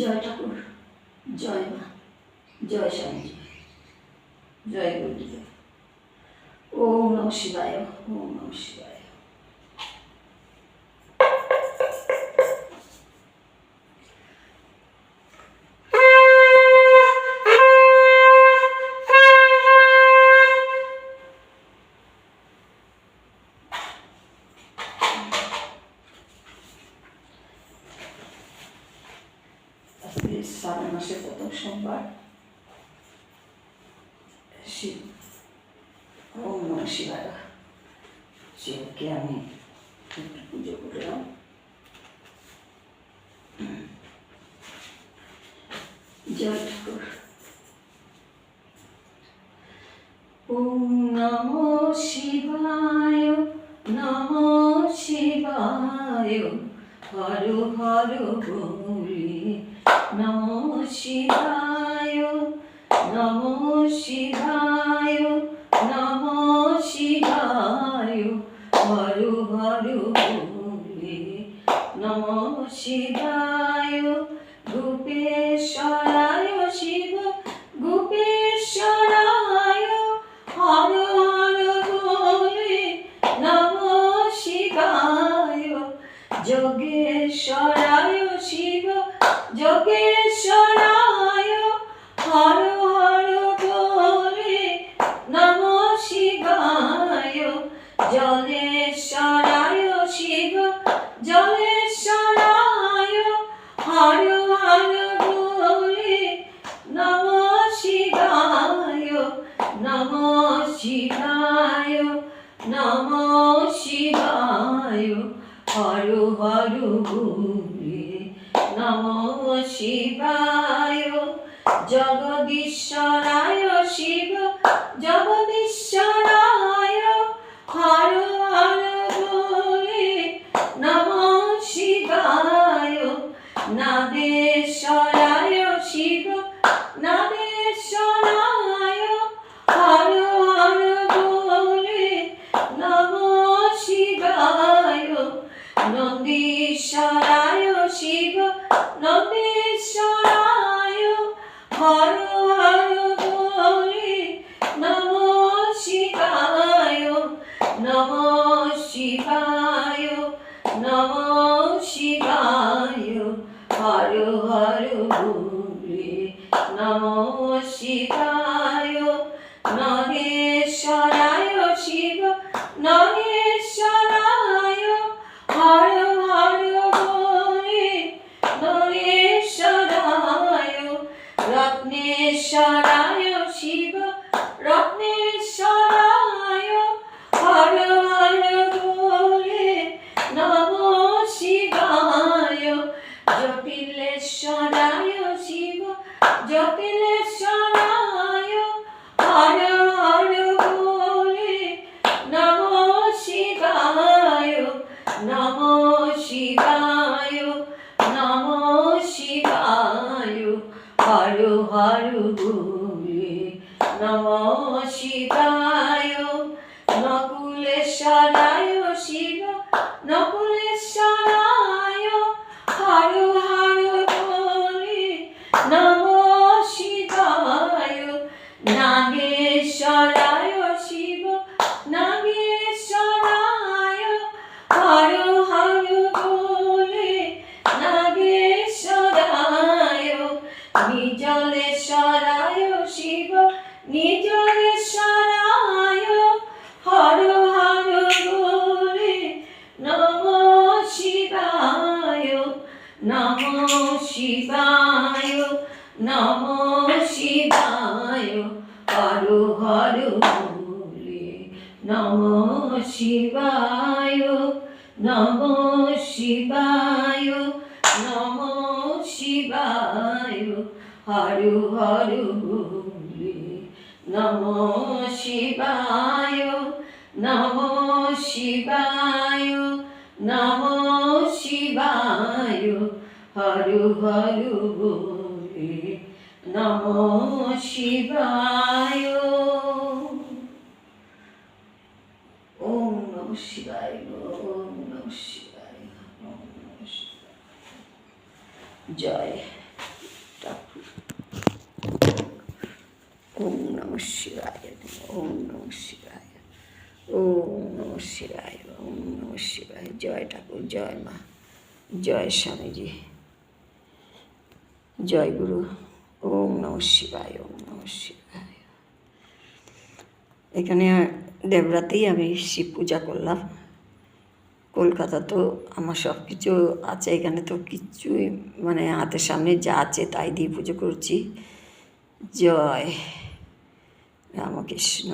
জয় ঠাকুর। জয় মা। জয় স্বামী জয় গুরুদেব। ওম নম শিবায় ওম নম শিবায়। শ্রাবণ মাসের প্রথম সোমবার শিব ওম শিবায় শিবকে আমি একটু পুজো করলাম জয় ঠাকুর ওম নম শিবায় নম শিবায় হর হর বলি নম শিবায় নম শিবায় নম শিবায় হর হর বলি। নম শিবায় গোপেশ্বরায় যোগেশ্বরায় হর হর বলে নম শিবায়। জলেশ্বরায় শিব নম শিবায়। নম শিবায় নম শিবায়। হর হর বলে নম শিবায়। জগদীশ্বরায় শিব, জগদীশ্বরায় হর হর বলে নম শিবায়। নাদেশ্বরায় শিব, নাদেশ্বরায় হর হর বলে নম শিবায়। নন্দীশ্বরায় শিব নন্দীশ্বরায়। হর হর বলে, নম শিবায় নম শিবায় নম শিবায়। হর হর বলে, নম শিবায় হর বলে নম শিবায় নকুলেশ্বরায় শিব নকুলেশ্বরায় নাগেশ্বরায় শিব, নাগেশ্বরায় হর হর বলে, নাগেশ্বরায় নিজলেশ্বরায় শিব, নিজলেশ্বরায় হর হর বলে, নম শিবায় নম শিবায়। নম শিবায় নম শিবায় নম শিবায়, হর হর নম শিবায় নম শিবায় নম শিবায়, হর হর নম শিবায়। শিবায় ওম নম শিবায় ওম নম শিবায়। জয় ঠাকুর। ওম নম শিবায়, ওম নম শিবায়, ওম নম শিবায়, ওম নম জয় ঠাকুর, জয় মা, জয় স্বামীজি। জয় গুরু। ওম নম শিবায়, ওম নম শিবায়। এখানে দেবরাতেই আমি শিব পূজা করলাম। কলকাতা তো আমার সব কিছু আছে, এখানে তো কিছুই মানে হাতের সামনে যা আছে তাই দিয়ে পুজো করছি। জয় রামকৃষ্ণ